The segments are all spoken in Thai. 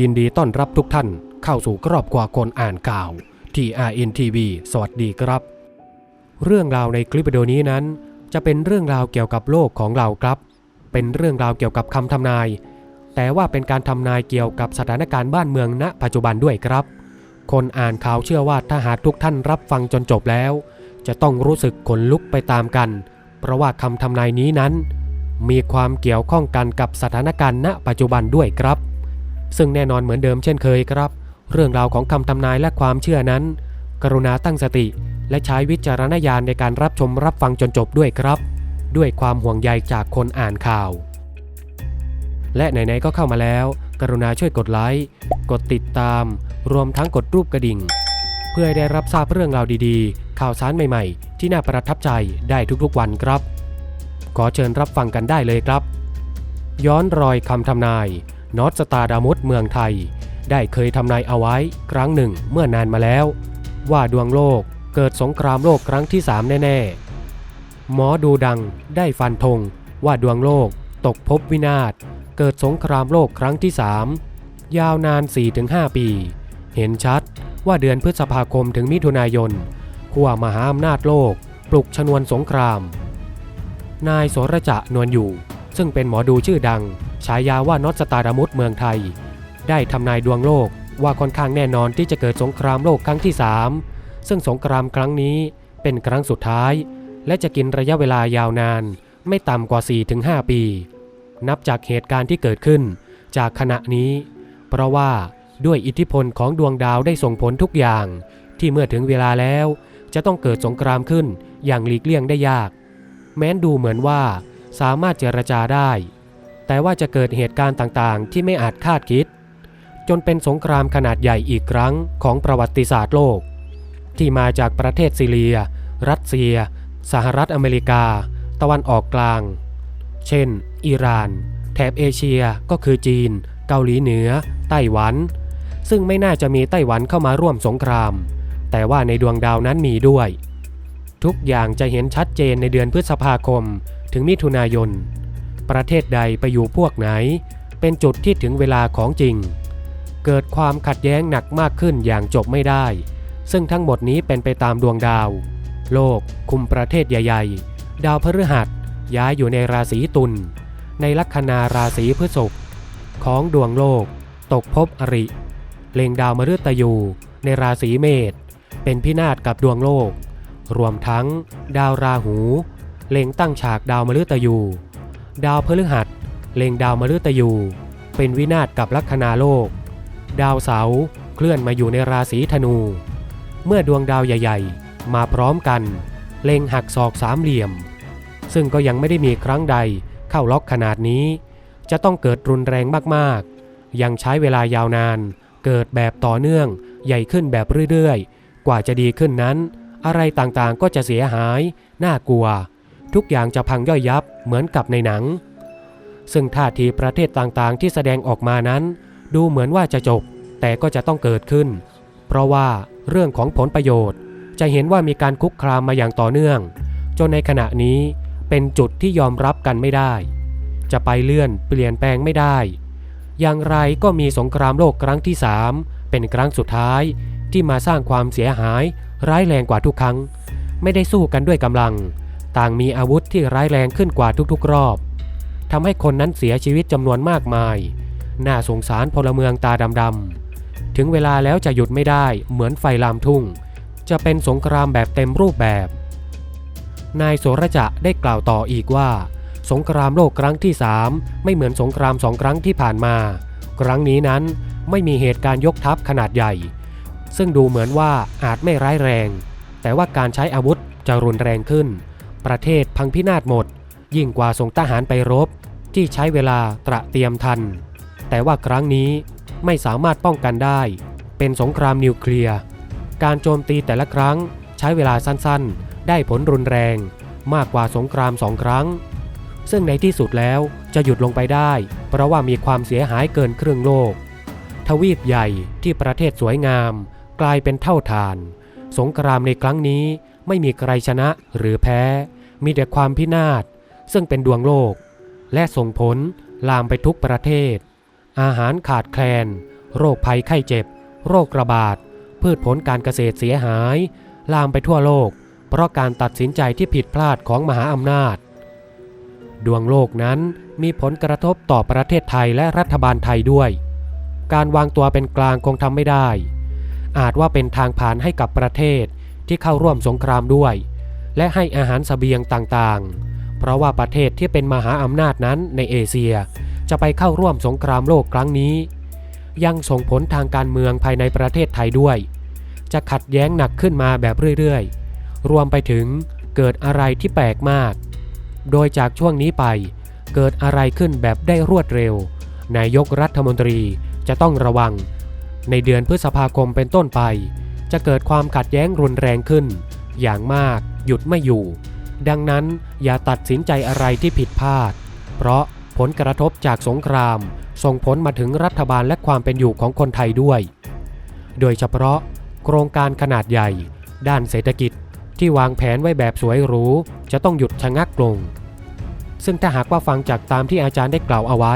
ยินดีต้อนรับทุกท่านเข้าสู่ครอบครัวคนอ่านข่าวที่ RNTV สวัสดีครับ เรื่องราวในคลิปวิดีโอนี้นั้น จะเป็นเรื่องราวเกี่ยวกับโลกของเราครับ เป็นเรื่องราวเกี่ยวกับคำทำนาย แต่ว่าเป็นการทำนายเกี่ยวกับสถานการณ์บ้านเมืองณ ปัจจุบันด้วยครับ คนอ่านข่าวเชื่อว่าถ้าหากทุกท่านรับฟังจนจบแล้ว จะต้องรู้สึกขนลุกไปตามกัน เพราะว่าคำทำนายนี้นั้น มีความเกี่ยวข้องกันกับสถานการณ์ณปัจจุบันด้วยครับ ซึ่งแน่นอนเหมือนเดิมเช่นเคยครับ เรื่องราวของคำทำนายและความเชื่อนั้น กรุณาตั้งสติ และใช้วิจารณญาณในการรับชมรับฟังจนจบด้วยครับ ด้วยความห่วงใยจากคนอ่านข่าว และไหนๆก็เข้ามาแล้ว กรุณาช่วยกดไลค์กดติดตาม รวมทั้งกดรูปกระดิ่ง เพื่อให้ได้รับทราบเรื่องราวดีๆ ข่าวสารใหม่ๆ ที่น่าประทับใจได้ทุกๆวันครับ ขอเชิญรับฟังกันได้เลยครับ ย้อนรอยคำทำนาย นอตสตาดามุสเมืองไทย ได้เคยทำนายเอาไว้ครั้งหนึ่งเมื่อนานมาแล้ว ว่าดวงโลกเกิดสงครามโลกครั้งที่3แน่ๆ หมอดูดังได้ฟันธงว่าดวงโลกตกภพวินาศ เกิดสงครามโลกครั้งที่3ยาวนาน 4-5 ปี เห็นชัดว่าเดือนพฤษภาคมถึงมิถุนายนขั้วมหาอำนาจโลก ปลุกชนวนสงคราม นายโสระจะนวลอยู่ ซึ่งเป็นหมอดูชื่อดัง ฉายาว่านอตสตารามุสเมืองไทย ได้ทำนายดวงโลกว่าค่อนข้างแน่นอนที่จะเกิดสงครามโลกครั้งที่ 3 ซึ่งสงครามครั้งนี้เป็นครั้งสุดท้าย และจะกินระยะเวลายาวนาน ไม่ต่ำกว่า 4-5 ปี นับจากเหตุการณ์ที่เกิดขึ้น จากขณะนี้ เพราะว่าด้วยอิทธิพลของดวงดาวได้ส่งผลทุกอย่าง ที่เมื่อถึงเวลาแล้ว จะต้องเกิดสงครามขึ้นอย่างหลีกเลี่ยงได้ยาก แม้นดูเหมือนว่าสามารถเจรจาได้ แต่ว่าจะเกิดเหตุการณ์ต่างๆ ที่ไม่อาจคาดคิด จนเป็นสงครามขนาดใหญ่อีกครั้งของประวัติศาสตร์โลก ที่มาจากประเทศซีเรีย รัสเซีย สหรัฐอเมริกา ตะวันออกกลาง เช่น อิหร่าน แถบเอเชียก็คือจีน เกาหลีเหนือ ไต้หวัน ซึ่งไม่น่าจะมีไต้หวันเข้ามาร่วมสงคราม แต่ว่าในดวงดาวนั้นมีด้วย ทุกอย่างจะเห็นชัดเจนในเดือนพฤษภาคมถึงมิถุนายน ประเทศใดไปอยู่พวกไหน เป็นจุดที่ถึงเวลาของจริง เกิดความขัดแย้งหนักมากขึ้นอย่างจบไม่ได้ ซึ่งทั้งหมดนี้เป็นไปตามดวงดาว โลก คุมประเทศใหญ่ๆ ดาวพฤหัสย้ายอยู่ในราศีตุลในลัคนาราศีพฤษภของดวงโลก ตกภพอริ เล็งดาวมฤตยูในราศีเมษเป็นพินาศกับดวงโลก รวมทั้ง ดาวราหู เล็งตั้งฉากดาวมฤตยู ดาวพฤหัสเล็งดาวมฤตยู เป็นวินาศกับลัคนาโลก ดาวเสาร์เคลื่อนมาอยู่ในราศีธนู เมื่อดวงดาวใหญ่ ๆ มาพร้อมกัน เล็งหักศอกสามเหลี่ยม ซึ่งก็ยังไม่ได้มีครั้งใดเข้าล็อกขนาดนี้ จะต้องเกิดรุนแรงมากๆ ยังใช้เวลายาวนาน เกิดแบบต่อเนื่อง ใหญ่ขึ้นแบบเรื่อยๆ กว่าจะดีขึ้นนั้น อะไรต่างๆก็จะเสียหาย น่ากลัว ทุกอย่างจะพังย่อยยับเหมือนกับในหนัง ซึ่งท่าทีประเทศต่างๆที่แสดงออกมานั้น ดูเหมือนว่าจะจบ แต่ก็จะต้องเกิดขึ้น เพราะว่าเรื่องของผลประโยชน์ จะเห็นว่ามีการคุกคามมาอย่างต่อเนื่อง จนในขณะนี้เป็นจุดที่ยอมรับกันไม่ได้ จะไปเลื่อนเปลี่ยนแปลงไม่ได้ อย่างไรก็มีสงครามโลกครั้งที่3เป็นครั้งสุดท้ายที่มาสร้างความเสียหายร้ายแรงกว่าทุกครั้ง ไม่ได้สู้กันด้วยกำลัง ต่างมีอาวุธที่ร้ายแรงขึ้นกว่าทุกๆ รอบทำให้คนนั้นเสียชีวิตจำนวนมากมาย น่าสงสารพลเมืองตาดำๆ ถึงเวลาแล้วจะหยุดไม่ได้เหมือนไฟลามทุ่ง จะเป็นสงครามแบบเต็มรูปแบบ นายโสระจะได้กล่าวต่ออีกว่า สงครามโลกครั้งที่3ไม่เหมือนสงครามสองครั้งที่ผ่านมา ครั้งนี้นั้นไม่มีเหตุการณ์ยกทัพขนาดใหญ่ ซึ่งดูเหมือนว่าอาจไม่ร้ายแรง แต่ว่าการใช้อาวุธจะรุนแรงขึ้น ประเทศพังพินาศหมด ยิ่งกว่าส่งทหารไปรบ ที่ใช้เวลาตระเตรียมทัน แต่ว่าครั้งนี้ไม่สามารถป้องกันได้ เป็นสงครามนิวเคลียร์ การโจมตีแต่ละครั้งใช้เวลาสั้นๆ ได้ผลรุนแรงมากกว่าสงครามสองครั้ง ซึ่งในที่สุดแล้วจะหยุดลงไปได้ เพราะว่ามีความเสียหายเกินครึ่งโลก ทวีปใหญ่ที่ประเทศสวยงาม กลายเป็นเท่าฐาน สงครามในครั้งนี้ไม่มีใครชนะหรือแพ้ มีแต่ความพินาศซึ่งเป็นดวงโลก และส่งผลลามไปทุกประเทศ อาหารขาดแคลน โรคภัยไข้เจ็บ โรคระบาด พืชผลการเกษตรเสียหาย ลามไปทั่วโลก เพราะการตัดสินใจที่ผิดพลาดของมหาอำนาจ ดวงโลกนั้นมีผลกระทบต่อประเทศไทยและรัฐบาลไทยด้วย การวางตัวเป็นกลางคงทำไม่ได้ อาจว่าเป็นทางผ่านให้กับประเทศที่เข้าร่วมสงครามด้วย และให้อาหารสเสบียงต่างๆ เพราะว่าประเทศที่เป็นมหาอำนาจนั้นในเอเชีย จะไปเข้าร่วมสงครามโลกครั้งนี้ ยังส่งผลทางการเมืองภายในประเทศไทยด้วย จะขัดแย้งหนักขึ้นมาแบบเรื่อยๆ รวมไปถึงเกิดอะไรที่แปลกมาก โดยจากช่วงนี้ไป เกิดอะไรขึ้นแบบได้รวดเร็ว นายกรัฐมนตรีจะต้องระวัง ในเดือนพฤษภาคมเป็นต้นไป จะเกิดความขัดแย้งรุนแรงขึ้น อย่างมาก หยุดไม่อยู่ ดังนั้นอย่าตัดสินใจอะไรที่ผิดพลาด เพราะผลกระทบจากสงคราม ส่งผลมาถึงรัฐบาลและความเป็นอยู่ของคนไทยด้วย โดยเฉพาะโครงการขนาดใหญ่ ด้านเศรษฐกิจที่วางแผนไว้แบบสวยหรู จะต้องหยุดชะงักลง ซึ่งถ้าหากว่าฟังจากตามที่อาจารย์ได้กล่าวเอาไว้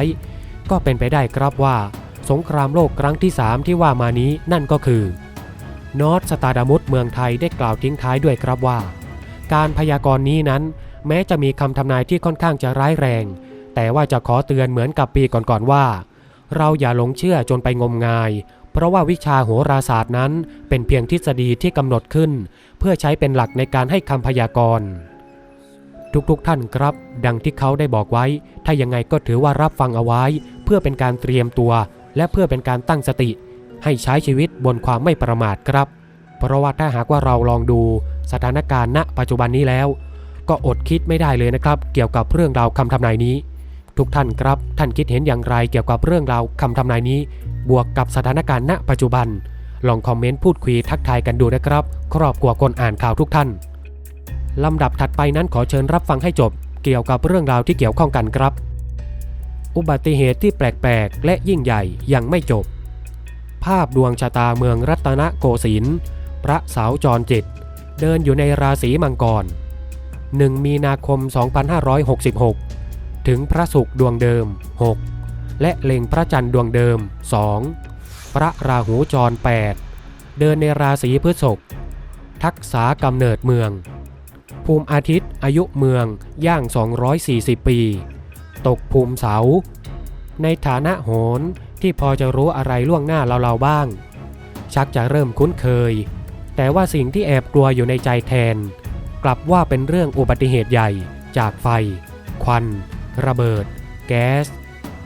ก็เป็นไปได้ครับว่า สงครามโลกครั้งที่ 3 ที่ว่ามานี้นั่นก็คือนอตสตาดามุตเมืองไทยได้กล่าวทิ้งท้ายด้วยครับว่า การพยากรณ์นี้นั้น แม้จะมีคำทำนายที่ค่อนข้างจะร้ายแรง แต่ว่าจะขอเตือนเหมือนกับปีก่อนๆว่า เราอย่าหลงเชื่อจนไปงมงาย เพราะว่าวิชาโหราศาสตร์นั้น เป็นเพียงทฤษฎีที่กำหนดขึ้น เพื่อใช้เป็นหลักในการให้คำพยากรณ์ทุกๆท่านครับ ดังที่เขาได้บอกไว้ ถ้ายังไงก็ถือว่ารับฟังเอาไว้ เพื่อเป็นการเตรียมตัว และเพื่อเป็นการตั้งสติ ให้ใช้ชีวิตบนความไม่ประมาทครับ เพราะว่าถ้าหากว่าเราลองดูสถานการณ์ณ ปัจจุบันนี้แล้ว ก็อดคิดไม่ได้เลยนะครับ เกี่ยวกับเรื่องราวคำทำนายนี้ ทุกท่านครับท่านคิดเห็นอย่างไรเกี่ยวกับเรื่องราวคำทำนายนี้ บวกกับสถานการณ์ณ ปัจจุบัน ลองคอมเมนต์พูดคุยทักทายกันดูนะครับ ครอบครัวคนอ่านข่าวทุกท่านลำดับถัดไปนั้นขอเชิญรับฟังให้จบ เกี่ยวกับเรื่องราวที่เกี่ยวข้องกันครับ อุบัติเหตุที่แปลกๆ และยิ่งใหญ่ยังไม่จบ ภาพดวงชะตาเมืองรัตนโกสินทร์ พระสาวจรจิต เดินอยู่ในราศีมังกร 1 มีนาคม 2566 ถึงพระศุกร์ดวงเดิม 6 และเล็งพระจันทร์ดวงเดิม 2 พระราหูจร 8 เดินในราศีพฤษภทักษากำเนิดเมือง ภูมิอาทิตย์อายุเมืองย่าง 240 ปี ตกภูมิเสา ในฐานะโหนที่พอจะรู้อะไรล่วงหน้าเราๆบ้าง ชักจะเริ่มคุ้นเคย แต่ว่าสิ่งที่แอบกลัวอยู่ในใจแทน กลับว่าเป็นเรื่องอุบัติเหตุใหญ่ จากไฟ ควัน ระเบิด แก๊ส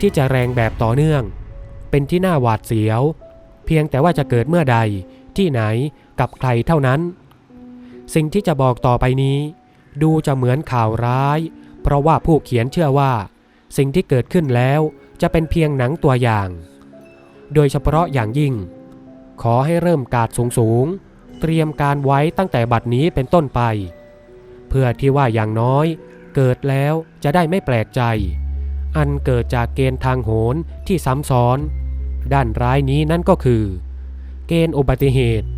ที่จะแรงแบบต่อเนื่อง เป็นที่น่าหวาดเสียว เพียงแต่ว่าจะเกิดเมื่อใด ที่ไหนกับใครเท่านั้น สิ่งที่จะบอกต่อไปนี้ ดูจะเหมือนข่าวร้าย เพราะว่าผู้เขียนเชื่อว่า สิ่งที่เกิดขึ้นแล้วจะเป็นเพียงหนังตัวอย่าง โดยเฉพาะอย่างยิ่ง ขอให้เริ่มกาดสูงๆ เตรียมการไว้ตั้งแต่บัดนี้เป็นต้นไป เพื่อที่ว่าอย่างน้อย เกิดแล้วจะได้ไม่แปลกใจ อันเกิดจากเกณฑ์ทางโหนที่ซ้ำซ้อน ด้านร้ายนี้นั่นก็คือ เกณฑ์อุบัติเหตุ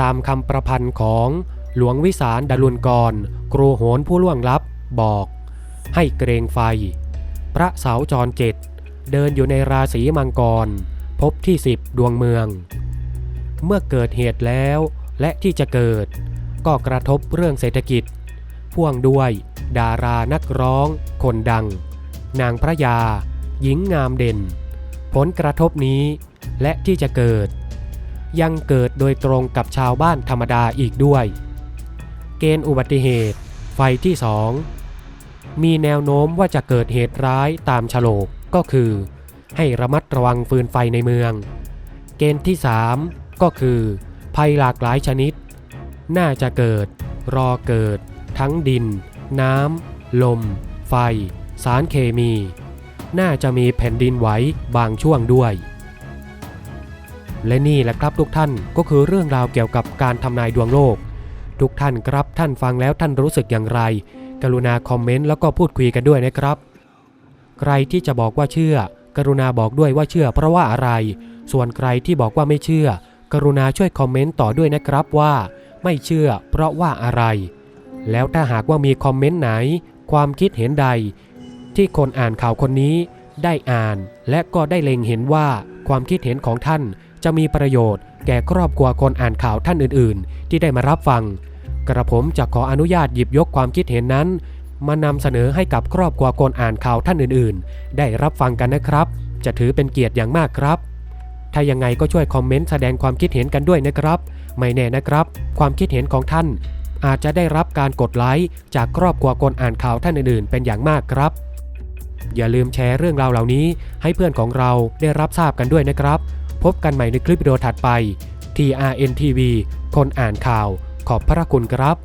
ตามคำประพันธ์ของหลวงวิสารดารุนกรครูโหนผู้ล่วงลับบอก ให้เกรงไฟ พระเสาจรเจ็ดเดินอยู่ในราศีมังกร พบที่สิบดวงเมือง เมื่อเกิดเหตุแล้ว และที่จะเกิด ก็กระทบเรื่องเศรษฐกิจ พ่วงด้วย ดารานักร้อง คนดัง นางพระยา หญิงงามเด่น ผลกระทบนี้และที่จะเกิด ยังเกิดโดยตรงกับชาวบ้านธรรมดาอีกด้วย เกณฑ์อุบัติเหตุ ไฟที่สองมีแนวโน้มว่าจะเกิดเหตุร้ายตามฉลกก็คือ ให้ระมัดระวังฟืนไฟในเมือง เกณฑ์ที่ 3 ก็คือ ภัยหลากหลายชนิด น่าจะเกิด รอเกิด ทั้งดิน น้ำ ลม ไฟ สารเคมี น่าจะมีแผ่นดินไหวบางช่วงด้วย และนี่แหละครับทุกท่านก็คือเรื่องราวเกี่ยวกับการทำนายดวงโลก ทุกท่านครับท่านฟังแล้วท่านรู้สึกอย่างไร กรุณาคอมเมนต์แล้วก็พูดคุยกันด้วยนะครับ ใครที่จะบอกว่าเชื่อ กรุณาบอกด้วยว่าเชื่อเพราะว่าอะไร ส่วนใครที่บอกว่าไม่เชื่อ กรุณาช่วยคอมเมนต์ต่อด้วยนะครับว่า ไม่เชื่อเพราะว่าอะไร แล้วถ้าหากว่ามีคอมเมนต์ไหน ความคิดเห็นใด ที่คนอ่านข่าวคนนี้ได้อ่านและก็ได้เล็งเห็นว่าความคิดเห็นของท่านจะมีประโยชน์ แก่ครอบครัวคนอ่านข่าวท่านอื่นๆ ที่ได้มารับฟัง กระผมจะขออนุญาตหยิบยกความคิดเห็นนั้น มานำเสนอให้กับครอบครัวคนอ่านข่าวท่านอื่นๆ ได้รับฟังกันนะครับ จะถือเป็นเกียรติอย่างมากครับ ถ้ายังไงก็ช่วยคอมเมนต์แสดงความคิดเห็นกันด้วยนะครับ ไม่แน่นะครับ ความคิดเห็นของท่าน อาจจะได้รับการกดไลค์จากครอบครัวคนอ่านข่าวท่านอื่นๆ เป็นอย่างมากครับ อย่าลืมแชร์เรื่องราวเหล่านี้ ให้เพื่อนของเราได้รับทราบกันด้วยนะครับ พบกันใหม่ในคลิปวิดีโอถัดไป TRNTV คนอ่านข่าว ขอบพระคุณครับ